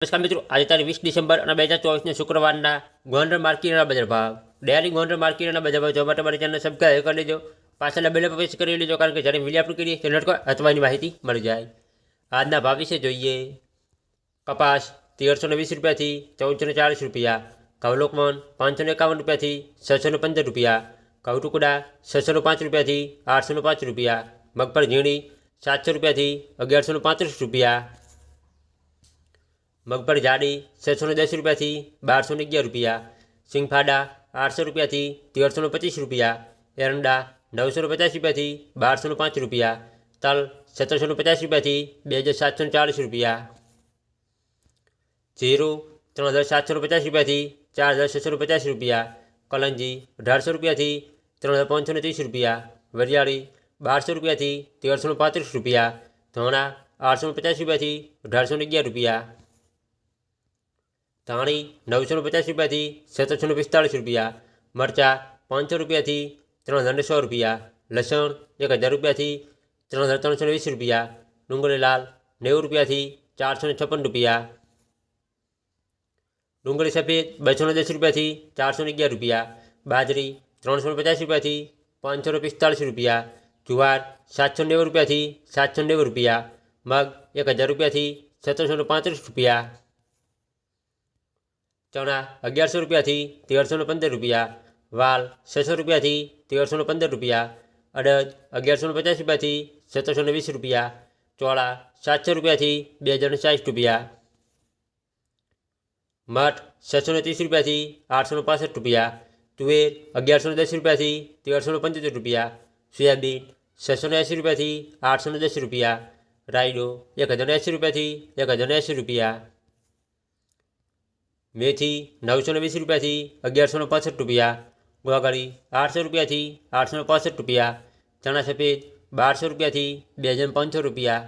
નમસ્કાર મિત્રો આજે તારીખ વીસ ડિસેમ્બર અને બે હજાર ચોવીસને શુક્રવારના ગોંડલ માર્કેટના બજાર ભાવ ડેરી ગોંડલ માર્કેટના બજાર ભાવ જોવા માટે મારી ચેનલ સબસ્ક્રાઈબ કરી લેજો પાછળના બેલ પર પ્રેસ કરી લેજો કારણ કે જ્યારે વિડીયો અપલોડ કરીએ તો નટકો અથવા એની માહિતી મળી જાય આજના ભાવ વિશે જોઈએ કપાસ તેરસો ને વીસ રૂપિયાથી ચૌદસો ને ચાલીસ રૂપિયા કવલોકમન પાંચસો ને એકાવન રૂપિયાથી છસો ને પંદર રૂપિયા ઘઉં ટુકડા છસો ને પાંચ રૂપિયાથી આઠસો ને પાંચ રૂપિયા મગફળી ઝીણી સાતસો રૂપિયાથી અગિયારસો ને પાંત્રીસ રૂપિયા મગફળી જાડી છસો ને દસ રૂપિયાથી બારસો ને અગિયાર રૂપિયા સિંગફાડા આઠસો રૂપિયાથી તેરસો ને પચીસ રૂપિયા એરંડા નવસો ને પચાસ રૂપિયાથી બારસો ને પાંચ રૂપિયા તલ સત્તરસો ને પચાસ રૂપિયાથી બે હજાર સાતસો ને ચાલીસ રૂપિયા જીરું ત્રણ હજાર સાતસો ને પચાસ રૂપિયાથી ચાર હજાર છસો ને પચાસ રૂપિયા કલંજી અઢારસો રૂપિયાથી ત્રણ હજાર પાંચસો ને ત્રીસ રૂપિયા વરિયાળી બારસો રૂપિયાથી તેરસો ને પાંત્રીસ રૂપિયા ધોણા આઠસો ને પચાસ રૂપિયાથી અઢારસો ને અગિયાર રૂપિયા ધાણી નવસો ને પચાસ રૂપિયાથી સત્તરસો ને પિસ્તાળીસ રૂપિયા મરચાં પાંચસો રૂપિયાથી ત્રણ હજાર ને સો રૂપિયા લસણ એક હજાર રૂપિયાથી ત્રણ હજાર ત્રણસો ને વીસ રૂપિયા ડુંગળી લાલ નેવું રૂપિયાથી ચારસો ને છપ્પન રૂપિયા ડુંગળી સફેદ બસો ને દસ રૂપિયાથી ચારસો ને અગિયાર રૂપિયા બાજરી ત્રણસો ને પચાસ રૂપિયાથી પાંચસો ને પિસ્તાળીસ રૂપિયા જુવાર સાતસો નેવું રૂપિયાથી સાતસો નેવું રૂપિયા મગ એક હજાર રૂપિયાથી સત્તરસો ને પાંત્રીસ રૂપિયા ચણા અગિયારસો રૂપિયાથી તેરસો પંદર રૂપિયા, વાલ છસો રૂપિયાથી તેરસો પંદર રૂપિયા, અડદ અગિયારસો પચાસ રૂપિયાથી સત્તરસો ને વીસ રૂપિયા, ચોળા સાતસો રૂપિયાથી બે હજાર સાઠ રૂપિયા, મઠ છસો ત્રીસ રૂપિયાથી આઠસો પાસઠ રૂપિયા, તુવેર અગિયારસો દસ રૂપિયાથી તેરસો પંચોતેર રૂપિયા, સોયાબીન છસો એંસી રૂપિયાથી આઠસો ને દસ રૂપિયા, રાયડો એક હજાર એંસી રૂપિયાથી એક હજાર એંસી રૂપિયા મેથી નવસો ને વીસ રૂપિયાથી અગિયારસો ને પાસઠ રૂપિયા ગુવાગાળી આઠસો રૂપિયાથી આઠસો ને પાસઠ રૂપિયા, ચણા સફેદ બારસો રૂપિયાથી બે હજાર પાંચસો રૂપિયા